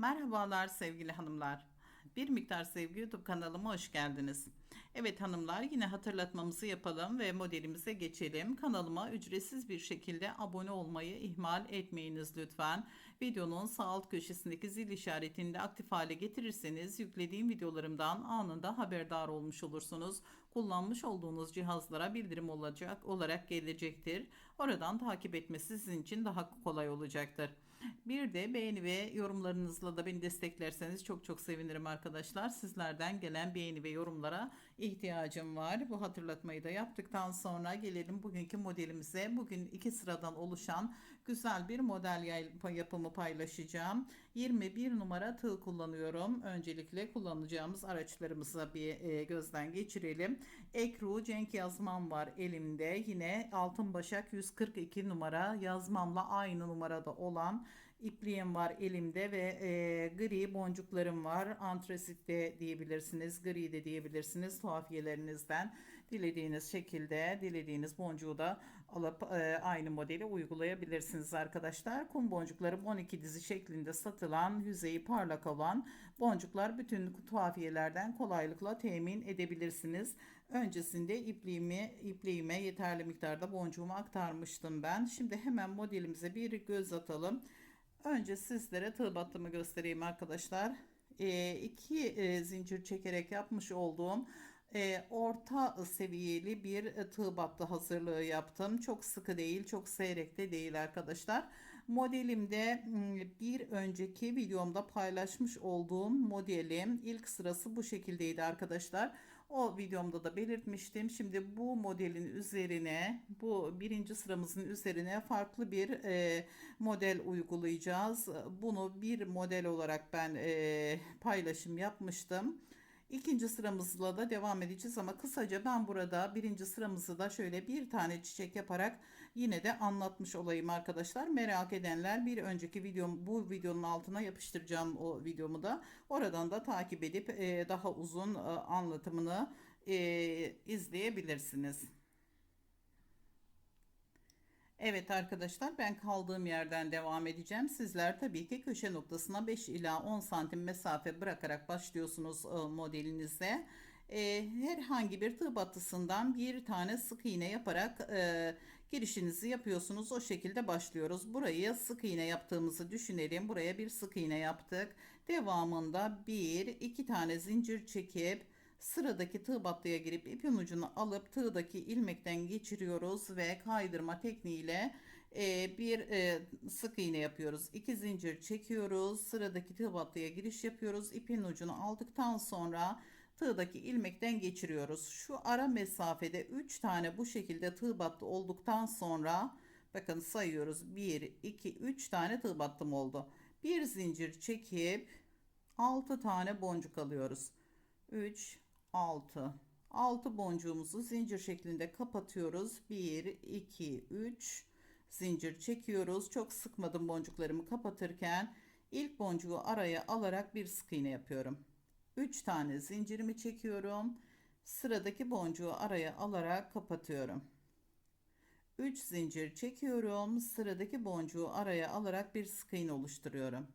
Merhabalar sevgili hanımlar. Bir miktar sevgi YouTube kanalıma hoş geldiniz. Evet hanımlar yine hatırlatmamızı yapalım ve modelimize geçelim. Kanalıma ücretsiz bir şekilde abone olmayı ihmal etmeyiniz lütfen. Videonun sağ alt köşesindeki zil işaretini de aktif hale getirirseniz yüklediğim videolarımdan anında haberdar olmuş olursunuz. Kullanmış olduğunuz cihazlara bildirim olacak olarak gelecektir. Oradan takip etmesi sizin için daha kolay olacaktır. Bir de beğeni ve yorumlarınızla da beni desteklerseniz çok çok sevinirim arkadaşlar. Sizlerden gelen beğeni ve yorumlara ihtiyacım var. Bu hatırlatmayı da yaptıktan sonra gelelim bugünkü modelimize. Bugün iki sıradan oluşan güzel bir model yapımı paylaşacağım. 21 numara tığ kullanıyorum. Öncelikle kullanacağımız araçlarımıza bir e, gözden geçirelim. Ekru Cenk yazmam var elimde. Yine Altın Başak 142 numara yazmamla aynı numarada olan ipliğim var elimde ve e, gri boncuklarım var. Antrasit de diyebilirsiniz, gri de diyebilirsiniz tuhafiyelerinizden. Dilediğiniz şekilde dilediğiniz boncuğu da alıp e, aynı modeli uygulayabilirsiniz arkadaşlar. Kum boncuklarım 12 dizi şeklinde satılan, yüzeyi parlak olan boncuklar bütün tuhafiyelerden kolaylıkla temin edebilirsiniz. Öncesinde ipliğimi, ipliğime yeterli miktarda boncuğumu aktarmıştım ben. Şimdi hemen modelimize bir göz atalım. Önce sizlere tığ battımı göstereyim arkadaşlar. E, iki e, zincir çekerek yapmış olduğum e, orta seviyeli bir e, tığ battı hazırlığı yaptım. Çok sıkı değil, çok seyrek de değil arkadaşlar. Modelimde bir önceki videomda paylaşmış olduğum modelim ilk sırası bu şekildeydi arkadaşlar. O videomda da belirtmiştim. Şimdi bu modelin üzerine, bu birinci sıramızın üzerine farklı bir e, model uygulayacağız. Bunu bir model olarak ben e, paylaşım yapmıştım. İkinci sıramızla da devam edeceğiz ama kısaca ben burada birinci sıramızı da şöyle bir tane çiçek yaparak yine de anlatmış olayım arkadaşlar. Merak edenler bir önceki videom bu videonun altına yapıştıracağım o videomu da. Oradan da takip edip e, daha uzun e, anlatımını e, izleyebilirsiniz. Evet arkadaşlar ben kaldığım yerden devam edeceğim. Sizler tabii ki köşe noktasına 5 ila 10 santim mesafe bırakarak başlıyorsunuz e, modelinize. E, herhangi bir tığ battısından bir tane sık iğne yaparak e, girişinizi yapıyorsunuz. O şekilde başlıyoruz. Burayı sık iğne yaptığımızı düşünelim. Buraya bir sık iğne yaptık. Devamında bir iki tane zincir çekip Sıradaki tığ battıya girip ipin ucunu alıp tığdaki ilmekten geçiriyoruz ve kaydırma tekniğiyle e, bir e, sık iğne yapıyoruz. İki zincir çekiyoruz. Sıradaki tığ battıya giriş yapıyoruz. İpin ucunu aldıktan sonra tığdaki ilmekten geçiriyoruz. Şu ara mesafede 3 tane bu şekilde tığ battı olduktan sonra bakın sayıyoruz. 1 2 3 tane tığ battım oldu. Bir zincir çekip 6 tane boncuk alıyoruz. 3 6 6 boncuğumuzu zincir şeklinde kapatıyoruz. 1 2 3 zincir çekiyoruz. Çok sıkmadım boncuklarımı kapatırken. İlk boncuğu araya alarak bir sık iğne yapıyorum. 3 tane zincirimi çekiyorum. Sıradaki boncuğu araya alarak kapatıyorum. 3 zincir çekiyorum. Sıradaki boncuğu araya alarak bir sık iğne oluşturuyorum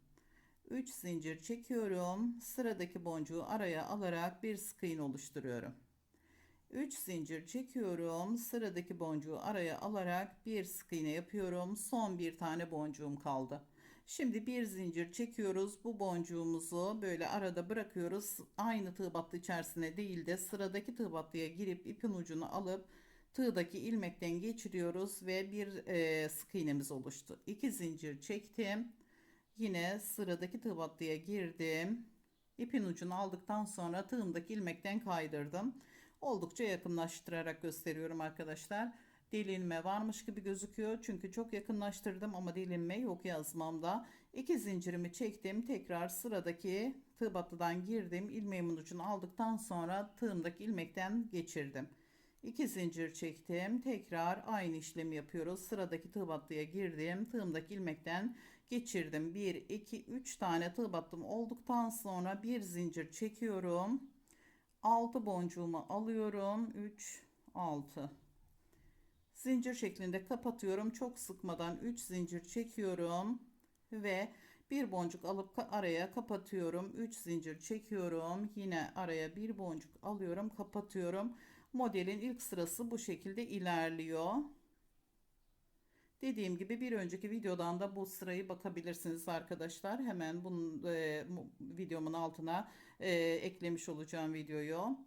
3 zincir çekiyorum. Sıradaki boncuğu araya alarak bir sık iğne oluşturuyorum. 3 zincir çekiyorum. Sıradaki boncuğu araya alarak bir sık iğne yapıyorum. Son bir tane boncuğum kaldı. Şimdi bir zincir çekiyoruz. Bu boncuğumuzu böyle arada bırakıyoruz. Aynı tığ battı içerisine değil de sıradaki tığ battıya girip ipin ucunu alıp tığdaki ilmekten geçiriyoruz ve bir e, sık iğnemiz oluştu. 2 zincir çektim. Yine sıradaki tığ battıya girdim. İpin ucunu aldıktan sonra tığımdaki ilmekten kaydırdım. Oldukça yakınlaştırarak gösteriyorum arkadaşlar. Delinme varmış gibi gözüküyor. Çünkü çok yakınlaştırdım ama delinme yok yazmamda. İki zincirimi çektim. Tekrar sıradaki tığ battıdan girdim. İlmeğimin ucunu aldıktan sonra tığımdaki ilmekten geçirdim. 2 zincir çektim. Tekrar aynı işlemi yapıyoruz. Sıradaki tığ battıya girdim. Tığımdaki ilmekten geçirdim. 1 2 3 tane tığ battım olduktan sonra bir zincir çekiyorum. 6 boncuğumu alıyorum. 3 6 Zincir şeklinde kapatıyorum. Çok sıkmadan 3 zincir çekiyorum ve Bir boncuk alıp araya kapatıyorum. 3 zincir çekiyorum. Yine araya bir boncuk alıyorum, kapatıyorum. Modelin ilk sırası bu şekilde ilerliyor. Dediğim gibi bir önceki videodan da bu sırayı bakabilirsiniz arkadaşlar. Hemen bunun e, mu- videomun altına e, eklemiş olacağım videoyu.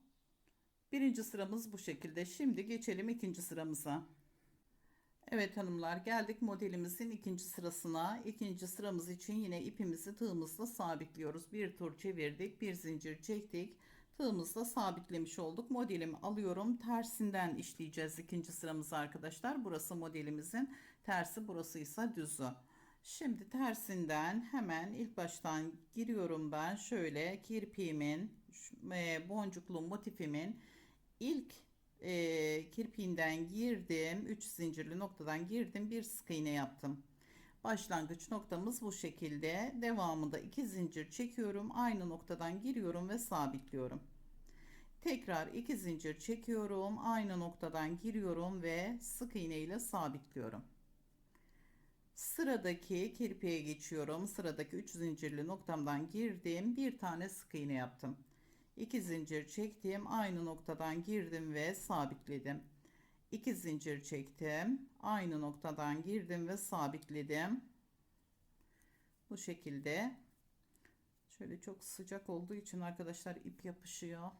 Birinci sıramız bu şekilde. Şimdi geçelim ikinci sıramıza. Evet hanımlar geldik modelimizin ikinci sırasına. İkinci sıramız için yine ipimizi tığımızla sabitliyoruz. Bir tur çevirdik, bir zincir çektik. Tığımızla sabitlemiş olduk. Modelimi alıyorum. Tersinden işleyeceğiz ikinci sıramızı arkadaşlar. Burası modelimizin tersi, burası ise düzü. Şimdi tersinden hemen ilk baştan giriyorum ben. Şöyle kirpiğimin, e, boncuklu motifimin ilk e, kirpiğinden girdim. 3 zincirli noktadan girdim. Bir sık iğne yaptım. Başlangıç noktamız bu şekilde. Devamında 2 zincir çekiyorum. Aynı noktadan giriyorum ve sabitliyorum. Tekrar 2 zincir çekiyorum. Aynı noktadan giriyorum ve sık iğne ile sabitliyorum. Sıradaki kirpiğe geçiyorum. Sıradaki 3 zincirli noktamdan girdim. Bir tane sık iğne yaptım. 2 zincir çektim. Aynı noktadan girdim ve sabitledim. 2 zincir çektim. Aynı noktadan girdim ve sabitledim. Bu şekilde. Şöyle çok sıcak olduğu için arkadaşlar ip yapışıyor.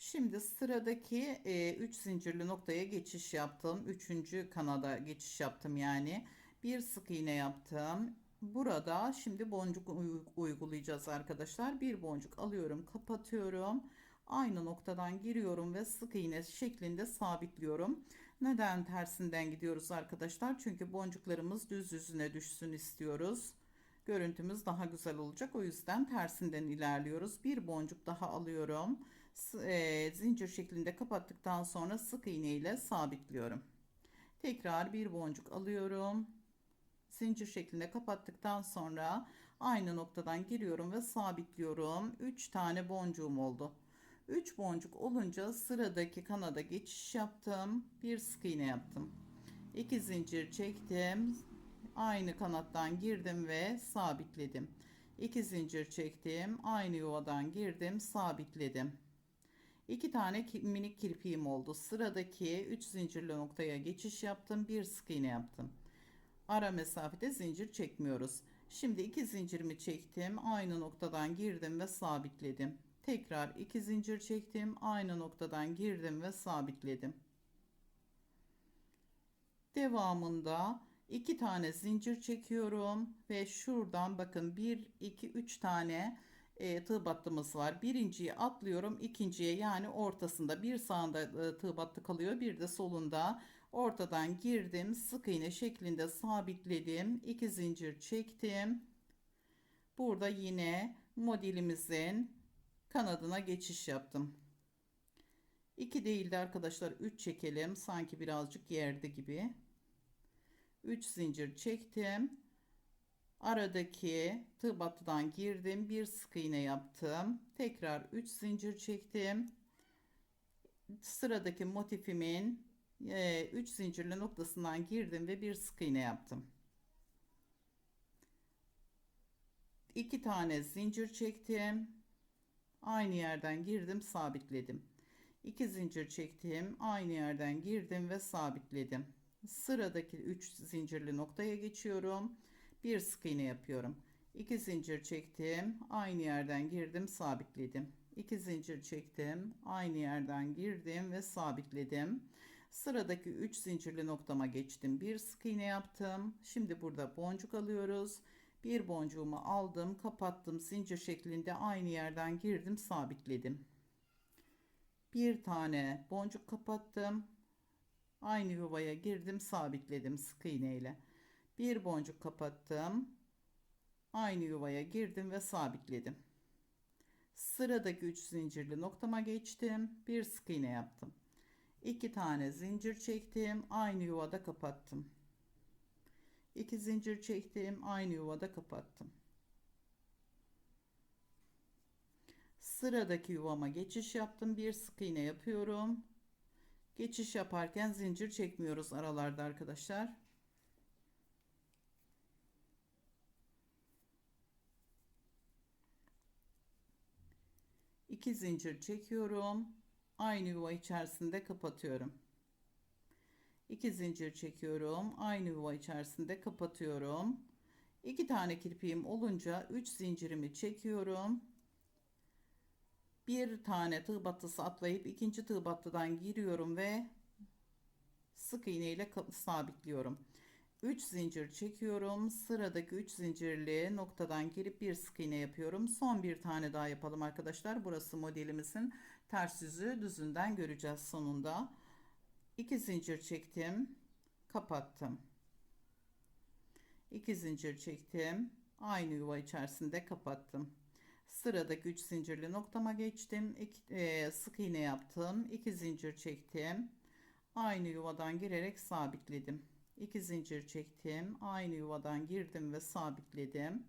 Şimdi sıradaki 3 zincirli noktaya geçiş yaptım. Üçüncü kanada geçiş yaptım yani. Bir sık iğne yaptım. Burada şimdi boncuk uy- uygulayacağız arkadaşlar. Bir boncuk alıyorum, kapatıyorum. Aynı noktadan giriyorum ve sık iğne şeklinde sabitliyorum. Neden tersinden gidiyoruz arkadaşlar? Çünkü boncuklarımız düz yüzüne düşsün istiyoruz. Görüntümüz daha güzel olacak. O yüzden tersinden ilerliyoruz. Bir boncuk daha alıyorum. E, zincir şeklinde kapattıktan sonra sık iğne ile sabitliyorum. Tekrar bir boncuk alıyorum. Zincir şeklinde kapattıktan sonra aynı noktadan giriyorum ve sabitliyorum. 3 tane boncuğum oldu. 3 boncuk olunca sıradaki kanada geçiş yaptım. Bir sık iğne yaptım. 2 zincir çektim. Aynı kanattan girdim ve sabitledim. 2 zincir çektim. Aynı yuvadan girdim, sabitledim. 2 tane minik kirpiğim oldu. Sıradaki 3 zincirli noktaya geçiş yaptım. Bir sık iğne yaptım. Ara mesafede zincir çekmiyoruz. Şimdi iki zincirimi çektim. Aynı noktadan girdim ve sabitledim. Tekrar iki zincir çektim. Aynı noktadan girdim ve sabitledim. Devamında iki tane zincir çekiyorum ve şuradan bakın 1 2 3 tane e, tığ battımız var. Birinciyi atlıyorum, ikinciye yani ortasında bir sağında e, tığ battı kalıyor, bir de solunda. Ortadan girdim, sık iğne şeklinde sabitledim. 2 zincir çektim. Burada yine modelimizin kanadına geçiş yaptım. 2 değil de arkadaşlar 3 çekelim. Sanki birazcık yerde gibi. 3 zincir çektim. Aradaki tığ battıdan girdim. Bir sık iğne yaptım. Tekrar 3 zincir çektim. Sıradaki motifimin 3 zincirli noktasından girdim ve bir sık iğne yaptım. 2 tane zincir çektim. Aynı yerden girdim, sabitledim. 2 zincir çektim. Aynı yerden girdim ve sabitledim. Sıradaki 3 zincirli noktaya geçiyorum. Bir sık iğne yapıyorum. 2 zincir çektim. Aynı yerden girdim, sabitledim. 2 zincir çektim. Aynı yerden girdim ve sabitledim. Sıradaki 3 zincirli noktama geçtim. Bir sık iğne yaptım. Şimdi burada boncuk alıyoruz. Bir boncuğumu aldım, kapattım. Zincir şeklinde aynı yerden girdim, sabitledim. Bir tane boncuk kapattım. Aynı yuvaya girdim, sabitledim sık iğne ile. Bir boncuk kapattım. Aynı yuvaya girdim ve sabitledim. Sıradaki 3 zincirli noktama geçtim. Bir sık iğne yaptım. 2 tane zincir çektim. Aynı yuvada kapattım. 2 zincir çektim. Aynı yuvada kapattım. Sıradaki yuvama geçiş yaptım. Bir sık iğne yapıyorum. Geçiş yaparken zincir çekmiyoruz aralarda arkadaşlar. 2 zincir çekiyorum. Aynı yuva içerisinde kapatıyorum. 2 zincir çekiyorum. Aynı yuva içerisinde kapatıyorum. 2 tane kirpiğim olunca 3 zincirimi çekiyorum. Bir tane tığ battısı atlayıp ikinci tığ battıdan giriyorum ve sık iğne ile sabitliyorum. 3 zincir çekiyorum. Sıradaki 3 zincirli noktadan girip bir sık iğne yapıyorum. Son bir tane daha yapalım arkadaşlar. Burası modelimizin ters yüzü düzünden göreceğiz sonunda. 2 zincir çektim. Kapattım. 2 zincir çektim. Aynı yuva içerisinde kapattım. Sıradaki 3 zincirli noktama geçtim. İki, e, sık iğne yaptım. 2 zincir çektim. Aynı yuvadan girerek sabitledim. 2 zincir çektim. Aynı yuvadan girdim ve sabitledim.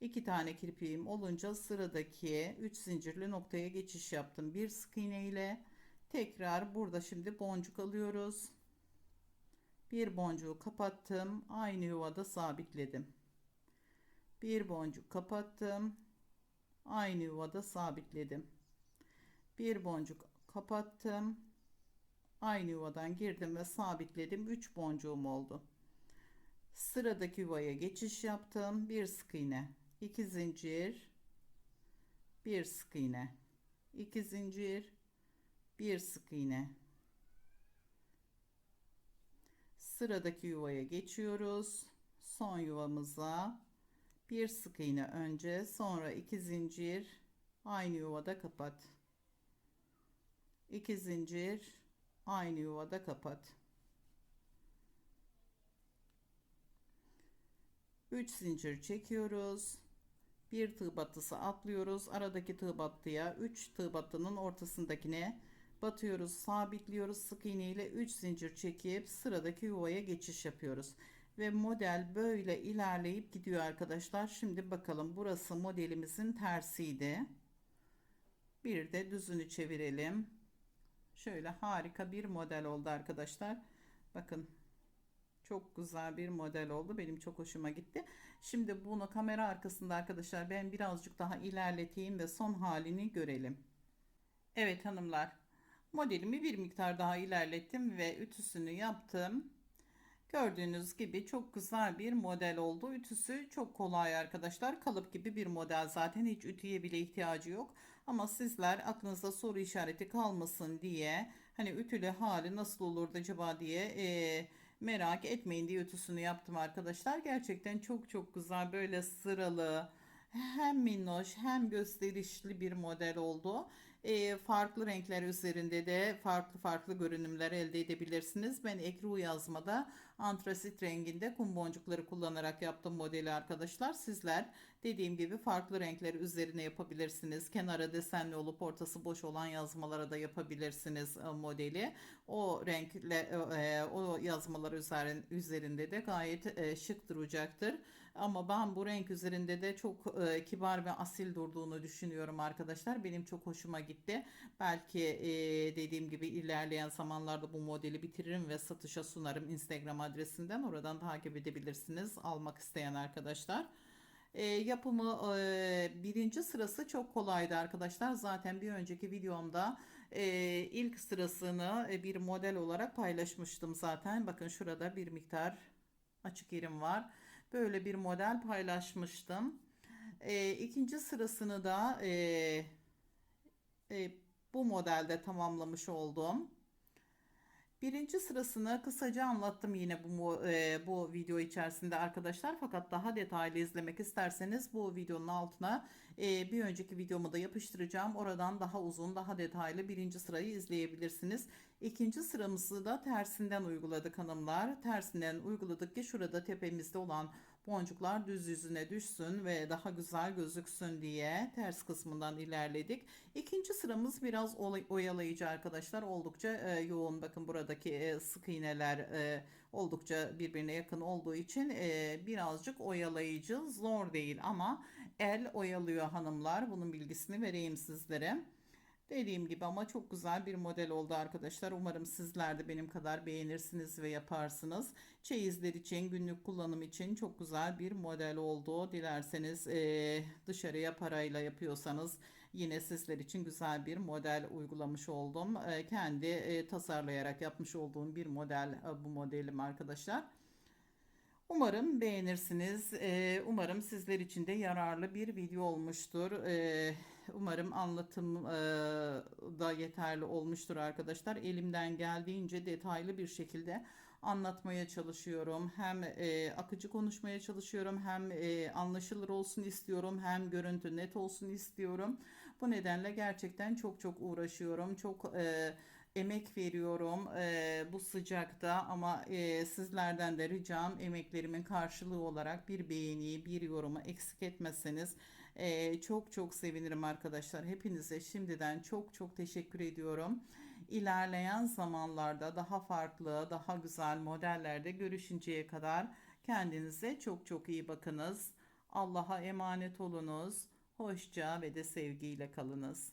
2 tane kirpiğim olunca sıradaki 3 zincirli noktaya geçiş yaptım. Bir sık iğne ile tekrar burada şimdi boncuk alıyoruz. Bir boncuğu kapattım. Aynı yuvada sabitledim. Bir boncuk kapattım. Aynı yuvada sabitledim. Bir boncuk kapattım. Aynı yuvadan girdim ve sabitledim. 3 boncuğum oldu. Sıradaki yuvaya geçiş yaptım. Bir sık iğne, 2 zincir, bir sık iğne, 2 zincir, bir sık iğne. Sıradaki yuvaya geçiyoruz. Son yuvamıza bir sık iğne önce, sonra 2 zincir, aynı yuvada kapat. 2 zincir, aynı yuvada kapat. 3 zincir çekiyoruz. Bir tığ battısı atlıyoruz. Aradaki tığ battıya 3 tığ battının ortasındakine batıyoruz, sabitliyoruz. Sık iğne ile 3 zincir çekip sıradaki yuvaya geçiş yapıyoruz. Ve model böyle ilerleyip gidiyor arkadaşlar. Şimdi bakalım burası modelimizin tersiydi. Bir de düzünü çevirelim. Şöyle harika bir model oldu arkadaşlar. Bakın çok güzel bir model oldu. Benim çok hoşuma gitti. Şimdi bunu kamera arkasında arkadaşlar ben birazcık daha ilerleteyim ve son halini görelim. Evet hanımlar. Modelimi bir miktar daha ilerlettim ve ütüsünü yaptım. Gördüğünüz gibi çok güzel bir model oldu. Ütüsü çok kolay arkadaşlar. Kalıp gibi bir model zaten hiç ütüye bile ihtiyacı yok. Ama sizler aklınızda soru işareti kalmasın diye hani ütülü hali nasıl olurdu acaba diye e, merak etmeyin diye ütüsünü yaptım arkadaşlar. Gerçekten çok çok güzel böyle sıralı hem minnoş hem gösterişli bir model oldu. E, farklı renkler üzerinde de farklı farklı görünümler elde edebilirsiniz. Ben ekru yazmada antrasit renginde kum boncukları kullanarak yaptım modeli arkadaşlar. Sizler dediğim gibi farklı renkler üzerine yapabilirsiniz. Kenara desenli olup ortası boş olan yazmalara da yapabilirsiniz e, modeli. O renkle e, o yazmalar üzerinde de gayet e, şık duracaktır. Ama ben bu renk üzerinde de çok e, kibar ve asil durduğunu düşünüyorum arkadaşlar. Benim çok hoşuma gitti. Belki e, dediğim gibi ilerleyen zamanlarda bu modeli bitiririm ve satışa sunarım Instagram adresinden. Oradan takip edebilirsiniz almak isteyen arkadaşlar. E, yapımı e, birinci sırası çok kolaydı arkadaşlar. Zaten bir önceki videomda e, ilk sırasını e, bir model olarak paylaşmıştım zaten. Bakın şurada bir miktar açık yerim var böyle bir model paylaşmıştım. E, ikinci sırasını da e, e, bu modelde tamamlamış oldum. Birinci sırasını kısaca anlattım yine bu e, bu video içerisinde arkadaşlar. Fakat daha detaylı izlemek isterseniz bu videonun altına e, bir önceki videomu da yapıştıracağım. Oradan daha uzun, daha detaylı birinci sırayı izleyebilirsiniz. İkinci sıramızı da tersinden uyguladık hanımlar. Tersinden uyguladık ki şurada tepemizde olan boncuklar düz yüzüne düşsün ve daha güzel gözüksün diye ters kısmından ilerledik. İkinci sıramız biraz oyalayıcı arkadaşlar. Oldukça e, yoğun. Bakın buradaki e, sık iğneler e, oldukça birbirine yakın olduğu için e, birazcık oyalayıcı. Zor değil ama el oyalıyor hanımlar. Bunun bilgisini vereyim sizlere. Dediğim gibi ama çok güzel bir model oldu arkadaşlar. Umarım sizler de benim kadar beğenirsiniz ve yaparsınız. Çeyizler için, günlük kullanım için çok güzel bir model oldu. Dilerseniz eee, dışarıya parayla yapıyorsanız yine sizler için güzel bir model uygulamış oldum. Eee, kendi eee, tasarlayarak yapmış olduğum bir model e, bu modelim arkadaşlar. Umarım beğenirsiniz. Ee, umarım sizler için de yararlı bir video olmuştur. Ee, umarım anlatım e, da yeterli olmuştur arkadaşlar. Elimden geldiğince detaylı bir şekilde anlatmaya çalışıyorum. Hem e, akıcı konuşmaya çalışıyorum, hem e, anlaşılır olsun istiyorum, hem görüntü net olsun istiyorum. Bu nedenle gerçekten çok çok uğraşıyorum. Çok e, emek veriyorum eee, bu sıcakta ama eee, sizlerden de ricam emeklerimin karşılığı olarak bir beğeniyi, bir yorumu eksik etmezseniz eee, çok çok sevinirim arkadaşlar. Hepinize şimdiden çok çok teşekkür ediyorum. İlerleyen zamanlarda daha farklı, daha güzel modellerde görüşünceye kadar kendinize çok çok iyi bakınız. Allah'a emanet olunuz. Hoşça ve de sevgiyle kalınız.